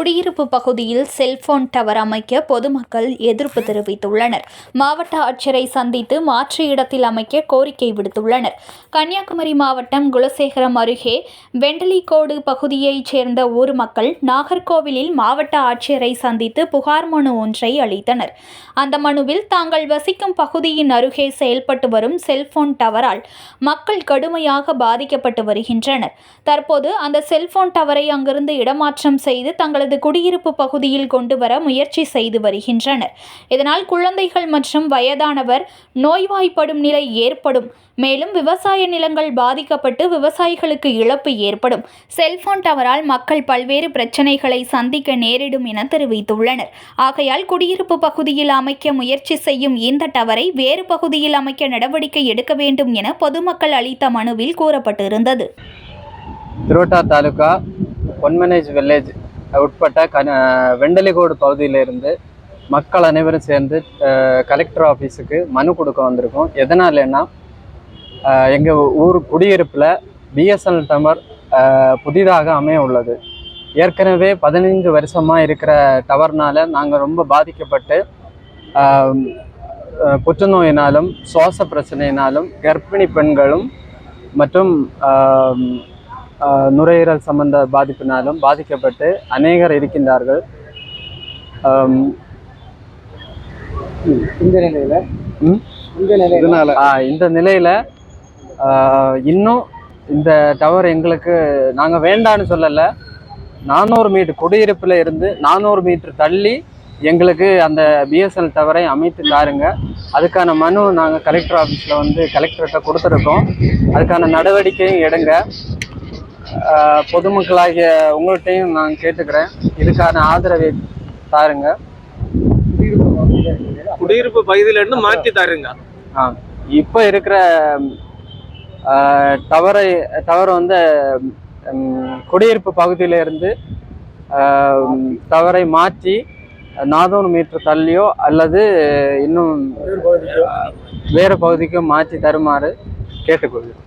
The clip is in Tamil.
குடியிருப்பு பகுதியில் செல்போன் டவர் அமைக்க பொதுமக்கள் எதிர்ப்பு தெரிவித்துள்ளனர். மாவட்ட ஆட்சியரை சந்தித்து மாற்று இடத்தில் அமைக்க கோரிக்கை விடுத்துள்ளனர். கன்னியாகுமரி மாவட்டம் குலசேகரம் அருகே வெண்டலிக்கோடு பகுதியைச் சேர்ந்த ஊர் மக்கள் நாகர்கோவிலில் மாவட்ட ஆட்சியரை சந்தித்து புகார் மனு ஒன்றை அளித்தனர். அந்த மனுவில் தாங்கள் வசிக்கும் பகுதியின் அருகே செயல்பட்டு வரும் செல்போன் டவரால் மக்கள் கடுமையாக பாதிக்கப்பட்டு வருகின்றனர். தற்போது அந்த செல்போன் டவரை அங்கிருந்து இடமாற்றம் செய்து தங்களது குடியிருப்பு பகுதியில் கொண்டு வர முயற்சி செய்து வருகின்றனர். இதனால் குழந்தைகள் மற்றும் வயதானவர் நோய்வாய்ப்படும் நிலை ஏற்படும். மேலும் விவசாய நிலங்கள் பாதிக்கப்பட்டு விவசாயிகளுக்கு இழப்பு ஏற்படும். செல்போன் டவரால் மக்கள் பல்வேறு பிரச்சனைகளை சந்திக்க நேரிடும் என தெரிவித்துள்ளனர். ஆகையால் குடியிருப்பு பகுதியில் அமைக்க முயற்சி செய்யும் இந்த டவரை வேறு பகுதியில் அமைக்க நடவடிக்கை எடுக்க வேண்டும் என பொதுமக்கள் அளித்த மனுவில் கூறப்பட்டிருந்தது. திருவட்டா தாலுகா ஒன்மனேஜ் வில்லேஜ் உட்பட்ட கன வெண்டலிகோடு பகுதியிலிருந்து மக்கள் அனைவரும் சேர்ந்து கலெக்டர் ஆஃபீஸுக்கு மனு கொடுக்க வந்திருக்கோம். எதனாலன்னா எங்கள் ஊர் குடியிருப்பில் பிஎஸ்என்எல் டவர் புதிதாக அமைய உள்ளது. ஏற்கனவே பதினைஞ்சு வருஷமாக இருக்கிற டவர்னால் நாங்கள் ரொம்ப பாதிக்கப்பட்டு புற்றுநோயினாலும் சுவாச பிரச்சனையினாலும் கர்ப்பிணி பெண்களும் மற்றும் நுரையீரல் சம்பந்த பாதிப்பினாலும் பாதிக்கப்பட்டு அநேகர் இருக்கின்றார்கள். இந்த நிலையில? ம்? இந்த நிலையில? இந்த நிலையில் இன்னும் இந்த டவர் எங்களுக்கு நாங்கள் வேண்டான்னு சொல்லலை. நானூறு மீட்டர் குடியிருப்பில் இருந்து நானூறு மீட்டர் தள்ளி எங்களுக்கு அந்த பிஎஸ்என்எல் டவரை அமைத்து தாருங்க. அதுக்கான மனு நாங்கள் கலெக்டர் ஆஃபீஸில் வந்து கலெக்டர்கிட்ட கொடுத்துருக்கோம். அதுக்கான நடவடிக்கையும் எடுங்க. பொதுமக்களாகிய உங்கள்கிட்டையும் நான் கேட்டுக்கிறேன். இதுக்கான ஆதரவை தாருங்க. குடியிருப்பு பகுதியில இருந்து மாற்றி தாருங்க. ஆ இப்போ இருக்கிற டவரை டவர் வந்து குடியிருப்பு பகுதியில இருந்து டவரை மாற்றி நானூறு மீட்டர் தள்ளியோ அல்லது இன்னும் வேறு பகுதிக்கோ மாற்றி தருமாறு கேட்டுக்கொள்கிறேன்.